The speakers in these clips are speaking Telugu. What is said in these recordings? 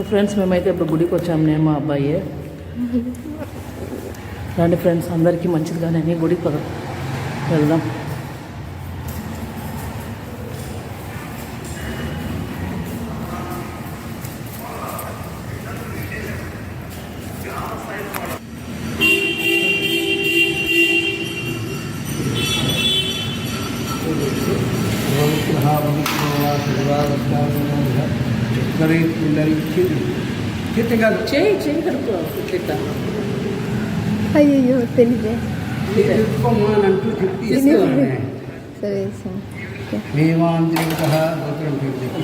ఫ్రెండ్స్ మేమైతే ఇప్పుడు గుడికి వచ్చాము నేను మా అబ్బాయి రండి ఫ్రెండ్స్ అందరికీ మంచిదిగానే నీ గుడికి పద వెళ్దాం dari dari kecil. Dia tinggal Cik, cik kerja kita. Ayo, yo, tenis. Ini kau mana tu jadi? Ini, sorry, sorry. ಭೀಮಾಂತರಿಕಃ ಗೋತ್ರಂ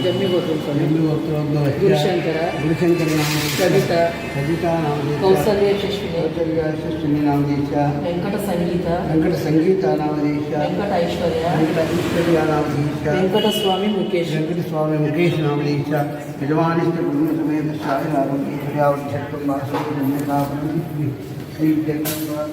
ಜಮ್ಮಿ ಗೋತ್ರ ಜಮ್ಮಿ ಗೋತ್ರೋದ್ಭವ ಗುರುಶಂಕರ ಗುರುಶಂಕರ ನಾಮ ಸವಿತಾ ಸವಿತಾ ನಾಮದಿ ಕೌಸಲ್ಯ ಶಿಶು ಕೌಸಲ್ಯ ಶಿಶುನಿ ನಾಮದೀಶ ವೆಂಕಟ ಸಂಗೀತ ವೆಂಕಟ ಸಂಗೀತ ನಾಮದೀಶ ವೆಂಕಟ ಐಶ್ವರ್ಯ ವೆಂಕಟ ಐಶ್ವರ್ಯ ನಾಮದೀಶ ವೆಂಕಟ ಸ್ವಾಮಿ ಮುಕೇಶ್ ವೆಂಕಟ ಸ್ವಾಮಿ ಮುಕೇಶ್ ನಾಮದೀಶ ಯಜಮಾನಿಷ್ಟ ಕುಟುಂಬ ಸಮೇತ ಶಾಲೆ ಆರೋಗ್ಯ ಪರ್ಯಾವರ್ಧಕಂ ವಾಸು श्री जगन्नाथ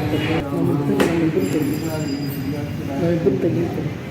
我们不，我们不等，我们不等这个。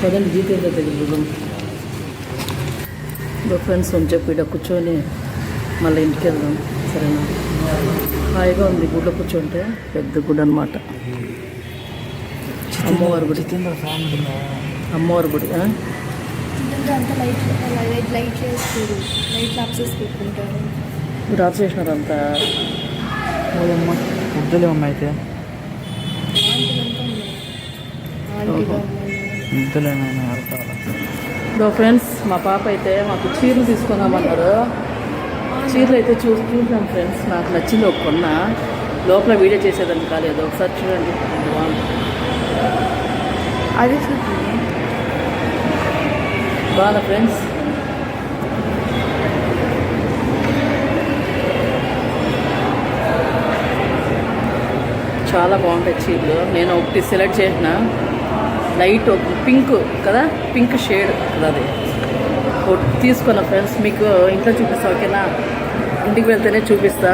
పదండి జీతేంద్ర తెలియదు ఇదో ఫ్రెండ్స్ అని చెప్పి ఇక్కడ కూర్చొని మళ్ళీ ఇంటికి వెళ్దాం. సరేనా? హాయిగా ఉంది గుడిలో కూర్చుంటే పెద్ద గుడి అనమాట అమ్మవారి గుడి. అమ్మవారి గుడి ఆ? అంతా లైట్ లైట్ లైట్ చేస్తారు. లైట్ లాప్సెస్ పెట్టుకుంటారు. మీరు ఆఫ్ చేసినారంతా ఓయమ్మ ముద్దులే అమ్మ అయితే ఇదో ఫ్రెండ్స్ మా పాప అయితే మాకు చీరలు తీసుకున్నామన్నారు చీరలు అయితే చూసి చూసాం ఫ్రెండ్స్ నాకు నచ్చింది ఒక కొన్న. లోపల వీడియో చేసేదాన్ని కాలేదు. ఒకసారి చూడండి. అది బాగా ఫ్రెండ్స్? చాలా బాగుంటాయి చీరలు. నేను ఒకటి సెలెక్ట్ చేసిన. లైట్ పింక్ కదా పింక్ షేడ్ కదా అది. తీసుకున్న ఫ్రెండ్స్ మీకు ఇంట్లో చూపిస్తా ఓకేనా? ఇంటికి వెళ్తేనే చూపిస్తా.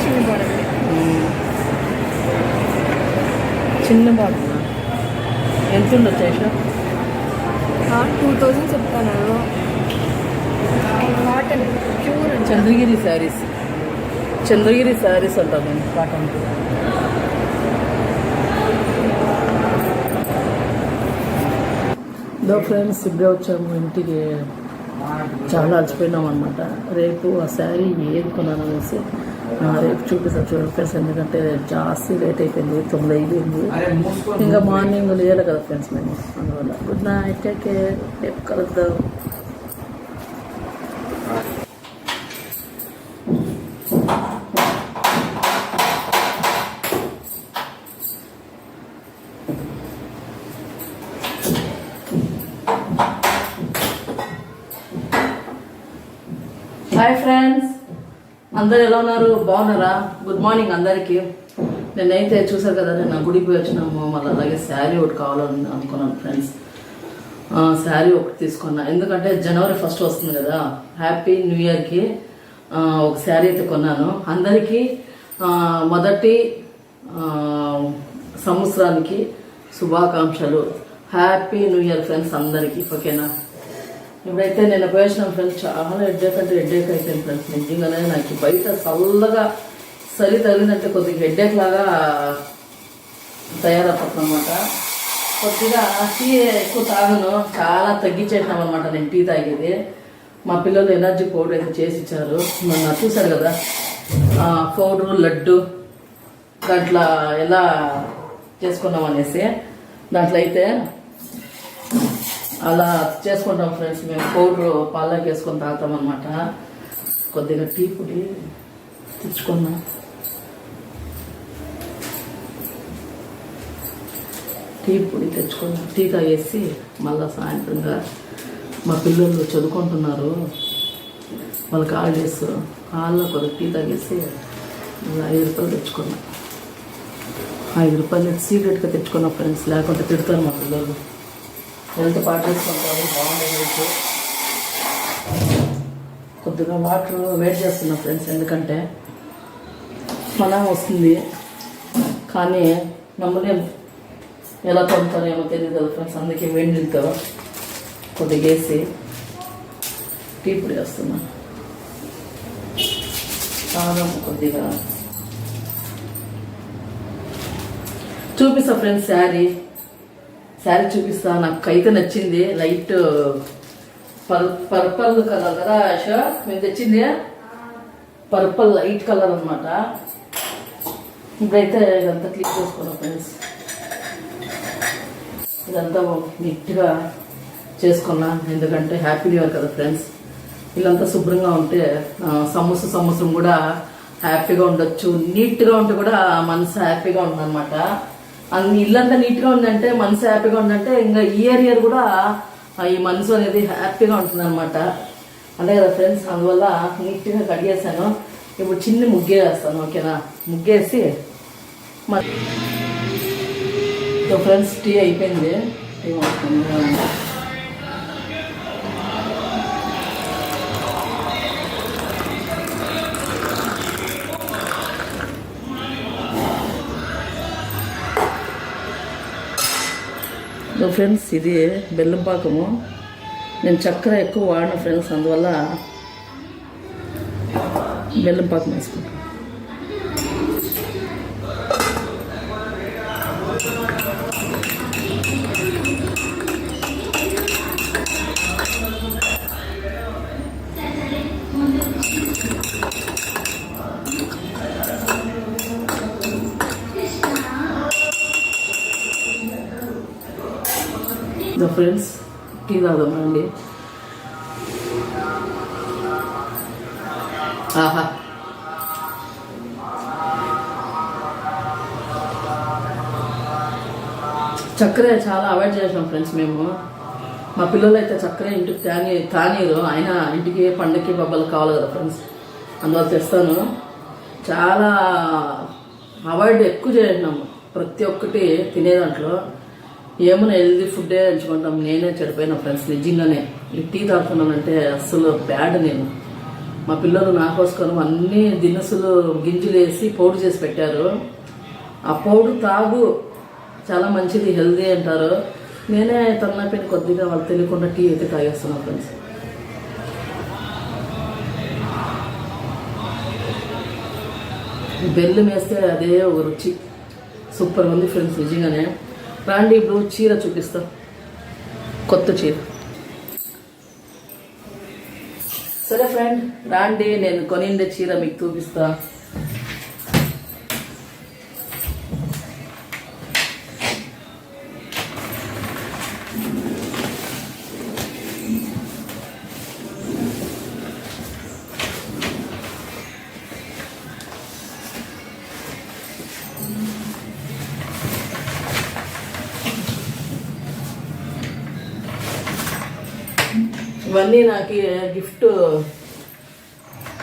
చిన్న మ్మ్. చిన్న బాగుంది ఎంత ఉండొచ్చు ఐషా టూ థౌజండ్ కాటన్ అండి చంద్రగిరి శారీస్. చంద్రగిరి శారీస్ అంటాం మేము కాటన్ దో ఫ్రెండ్స్ ఇప్పుడే వచ్చాము ఇంటికి. చాలా అలసిపోయినాం అనమాట రేపు ఆ శారీ ఏది కొనాలి అనేసి ఆ, రేపు చూపిస్తాను చూడండి ఫ్రెండ్స్ ఎందుకంటే జాస్తి లేట్ అయిపోయింది తొమ్మిది అయిపోయింది ఇంకా మార్నింగ్ లేయాలి కదా ఫ్రెండ్స్ మేము. అందువల్ల గుడ్ నైట్ టేక్ కేర్ రేపు కలుద్దాం. హాయ్ ఫ్రెండ్స్ అందరు ఎలా ఉన్నారు? బాగున్నారా? గుడ్ మార్నింగ్ అందరికీ. నేనైతే చూసారు కదా నేను గుడికి పోయి వచ్చినాము. మళ్ళీ అలాగే శారీ ఒకటి కావాలని అనుకున్నాను ఫ్రెండ్స్ శారీ ఒకటి తీసుకున్నా. ఎందుకంటే జనవరి ఫస్ట్ వస్తుంది కదా. హ్యాపీ న్యూ ఇయర్కి ఒక శారీ అయితే కొన్నాను. అందరికీ మొదటి సంవత్సరానికి శుభాకాంక్షలు. హ్యాపీ న్యూ ఇయర్ ఫ్రెండ్స్ అందరికీ. ఓకేనా ఇప్పుడైతే నేను పోయేసిన ఫ్రెండ్స్ చాలా హెడ్ఏక్ అంటే హెడ్ఏక్ అయిపోయింది ఫ్రెండ్స్ నిజంగానే నాకు బయట చల్లగా చలి తగిలిందంటే కొద్దిగా హెడ్ఏక్ లాగా తయారవుతుందన్నమాట. కొద్దిగా టీ ఎక్కువ తాగను చాలా తగ్గించేసినాం అనమాట నేను టీ తాగేది. మా పిల్లలు ఎనర్జీ పౌడర్ అయితే చేసి ఇచ్చారు. మొన్న చూశారు కదా పౌడరు లడ్డు దాంట్లో ఎలా చేసుకున్నాం అనేసి. దాంట్లో అయితే అలా చేసుకుంటాం ఫ్రెండ్స్. మేము పౌడర్ పాలకి వేసుకొని తాగుతాం అనమాట కొద్దిగా టీ పొడి తెచ్చుకున్నాం టీ పొడి తెచ్చుకున్నాం టీ తాగేసి మళ్ళీ సాయంత్రంగా మా పిల్లలు చదువుకుంటున్నారు. వాళ్ళకి చేసు హాల్లో కొద్దిగా టీ తాగేసి మళ్ళీ ఐదు రూపాయలు తెచ్చుకున్నాం. ఐదు రూపాయలు సీక్రెట్గా తెచ్చుకున్నాం ఫ్రెండ్స్. లేకుంటే తిడతారు మా పిల్లలు. హెల్త్ పాటిస్తుంటారు బాగుండే హెల్త్. కొద్దిగా వాటర్ వెయిట్ చేస్తున్నా ఫ్రెండ్స్ ఎందుకంటే మనం వస్తుంది. కానీ నమ్మలేము ఎలా పొందుతారేమో తెలియదు కదా ఫ్రెండ్స్ అందుకే వెండితో కొద్దిగా వేసి టీ పొడి వేస్తున్నా. కారం కొద్దిగా. చూపిస్తా ఫ్రెండ్స్ శారీ. శారీ చూపిస్తా నాకు అయితే నచ్చింది. లైట్ పర్ పర్పల్ కలర్ కదా ఆశ? మేము తెచ్చింది? పర్పల్ లైట్ కలర్ అనమాట ఇప్పుడైతే ఇదంతా క్లిక్ చేసుకున్నాం ఫ్రెండ్స్. ఇదంతా నీట్గా చేసుకున్నా. ఎందుకంటే హ్యాపీ న్యూ ఇయర్ కదా ఫ్రెండ్స్. ఇల్లంతా శుభ్రంగా ఉంటే ఆ, సంవత్సరం సంవత్సరం కూడా హ్యాపీగా ఉండొచ్చు. నీట్గా ఉంటే కూడా మనసు హ్యాపీగా ఉందన్నమాట. అన్ని ఇల్లంతా నీట్గా ఉందంటే మనసు హ్యాపీగా ఉందంటే ఇంకా ఇయర్ ఇయర్ కూడా ఈ మనసు అనేది హ్యాపీగా ఉంటుంది అనమాట అంతే కదా ఫ్రెండ్స్? అందువల్ల నీట్గా కడిగేసాను ఇప్పుడు చిన్న ముగ్గే వేస్తాను ఓకేనా? ముగ్గేసి మరి సో ఫ్రెండ్స్ టీ అయిపోయింది. టీ ఫ్రెండ్స్ ఇది బెల్లం పాకము నేను చక్కెర ఎక్కువ వాడిన ఫ్రెండ్స్ అందువల్ల బెల్లం పాకం వేసుకుంటాను ఫ్రెండ్స్ టీ తాగుదామండి ఆహా చక్కెర చాలా అవాయిడ్ చేసాం ఫ్రెండ్స్ మేము. మా పిల్లలు అయితే చక్కెర ఇంటికి తాని తానీరు. ఆయన ఇంటికి పండగకి బొబ్బలు కావాలి కదా ఫ్రెండ్స్ అందువల్ల తెస్తాను. చాలా అవాయిడ్ ఎక్కువ చేసినాము. ప్రతి ఒక్కటి తినే దాంట్లో. ఏమైనా హెల్దీ ఫుడ్డే ఎంచుకుంటాం. నేనే చెడిపోయిన ఫ్రెండ్స్ నిజంగానే ఈ టీ తాగుతున్నానంటే అస్సలు బ్యాడ్ నేను. మా పిల్లలు నా కోసం అన్ని దినుసులు గింజలు వేసి పౌడర్ చేసి పెట్టారు. ఆ పౌడర్ తాగు చాలా మంచిది హెల్దీ అంటారు. నేనే తన్నపిని కొద్దిగా వాళ్ళు తెలియకుండా టీ అయితే తాగేస్తున్నాను ఫ్రెండ్స్ బెల్లం వేస్తే అదే ఒక రుచి. సూపర్ ఉంది ఫ్రెండ్స్ నిజంగానే. రాండి ఇప్పుడు చీర చూపిస్తా. కొత్త చీర. సరే ఫ్రెండ్ రాండి నేను కొనిండే చీర మీకు చూపిస్తా. ఇవన్నీ నాకు గిఫ్ట్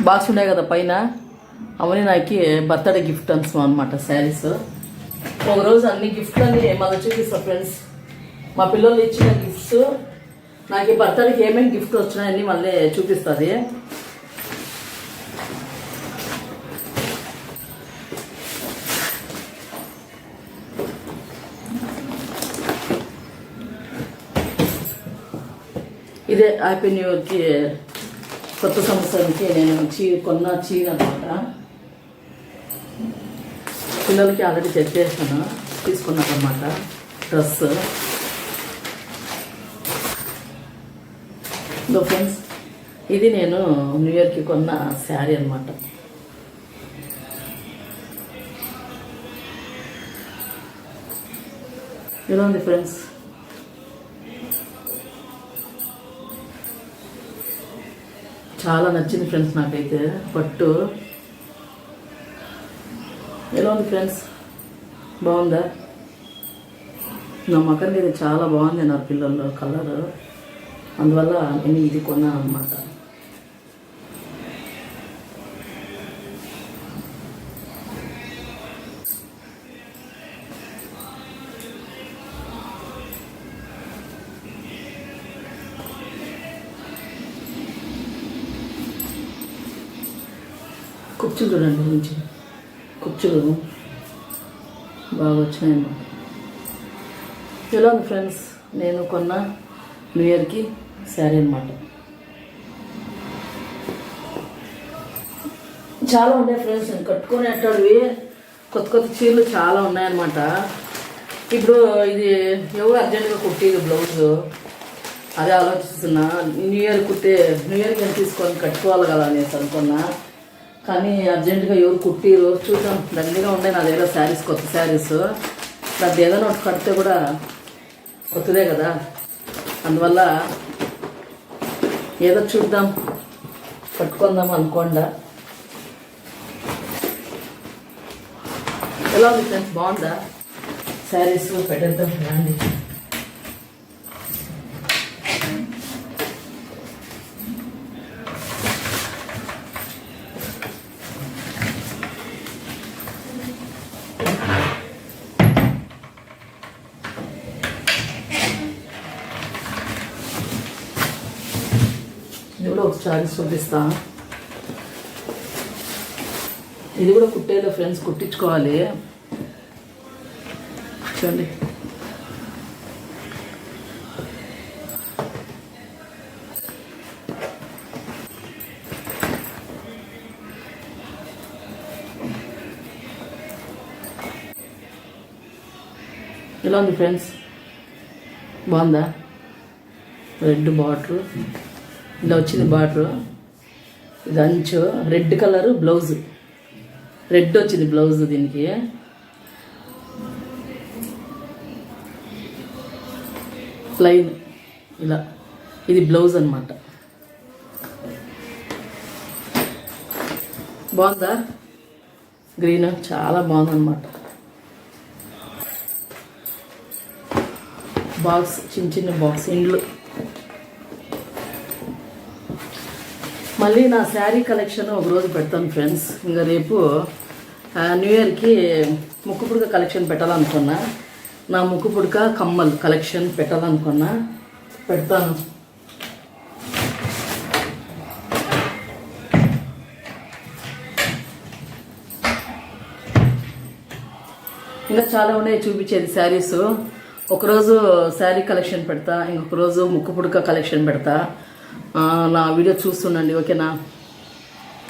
బాక్స్ ఉన్నాయి కదా పైన. అవన్నీ నాకు బర్త్డే గిఫ్ట్ అంటాం అనమాట శారీస్. ఒకరోజు అన్ని గిఫ్ట్లని మళ్ళీ చూపిస్తా ఫ్రెండ్స్. మా పిల్లలు ఇచ్చిన గిఫ్ట్స్ నాకు ఈ బర్త్డేకి ఏమేమి గిఫ్ట్ వచ్చినాయని మళ్ళీ చూపిస్తుంది. ఇదే హ్యాపీ న్యూ ఇయర్కి కొత్త సంవత్సరానికి నేను చీ కొన్న చీర అనమాట పిల్లలకి ఆల్రెడీ తెచ్చేసాను తీసుకున్నాను అనమాట డ్రెస్. ఇదో ఫ్రెండ్స్ ఇది నేను న్యూ ఇయర్కి కొన్న శారీ అనమాట ఎలా ఉంది ఫ్రెండ్స్. చాలా నచ్చింది ఫ్రెండ్స్ నాకైతే. పట్టు. ఎలా ఉంది ఫ్రెండ్స్ బాగుందా? నా మకరికి ఇది చాలా బాగుంది నా పిల్లల్లో కలర్ అందువల్ల నేను ఇది కొన్నాను అనమాట కుర్చీలు చూడండి మంచి కుర్చీలు బాగా వచ్చినాయండి ఎలా ఉంది ఫ్రెండ్స్ నేను కొన్న న్యూ ఇయర్కి శారీ అనమాట చాలా ఉన్నాయి ఫ్రెండ్స్ నేను కట్టుకునేటవి కొత్త కొత్త చీరలు చాలా ఉన్నాయన్నమాట. ఇప్పుడు ఇది ఎవరు అర్జెంటుగా కుట్టింది బ్లౌజ్? అదే ఆలోచిస్తున్నా. న్యూ ఇయర్ కుట్టే న్యూ ఇయర్కి ఎంత తీసుకొని కట్టుకోవాలి కదా అనేసి అనుకున్నా. కానీ అర్జెంటుగా ఎవరు కుట్టిరు చూద్దాం. దగ్గరగా ఉన్నాయి నా దగ్గర శారీస్ కొత్త శారీస్ నాకు ఏదైనా ఒకటి కడితే కూడా కొత్తదే కదా. అందువల్ల ఏదో చూద్దాం. పట్టుకుందాం అనుకోండా. ఎలా ఉంది ఫ్రెండ్స్ బాగుందా? శారీస్ పెట్టేద్దాం. రండి. శారీస్ కూడా ఇది కూడా కుట్టేలో ఫ్రెండ్స్ కుట్టించుకోవాలి. చూడండి. ఎలా ఉంది ఫ్రెండ్స్? బాగుందా? Red bottle. ఇలా వచ్చింది బార్డర్. ఇది అంచు. Red colour blouse. రెడ్ వచ్చింది బ్లౌజ్ దీనికి. ప్లైన్ ఇలా. ఇది బ్లౌజ్ అనమాట బాగుందా? గ్రీన్. చాలా బాగుందన్నమాట. బాక్స్ చిన్న చిన్న బాక్స్. ఇండ్లు. మళ్ళీ నా శారీ కలెక్షన్ ఒకరోజు పెడతాను ఫ్రెండ్స్. ఇంకా రేపు న్యూ ఇయర్కి ముక్కు పుడక కలెక్షన్ పెట్టాలనుకున్నా. నా ముక్కు పుడక కమ్మల్ కలెక్షన్ పెట్టాలనుకున్నా. పెడతాను. ఇంకా చాలా ఉన్నాయి చూపించేది శారీస్. ఒకరోజు శారీ కలెక్షన్ పెడతా ఇంకొక రోజు ముక్కు పుడక కలెక్షన్ పెడతా. నా వీడియో చూస్తుండండి ఓకేనా?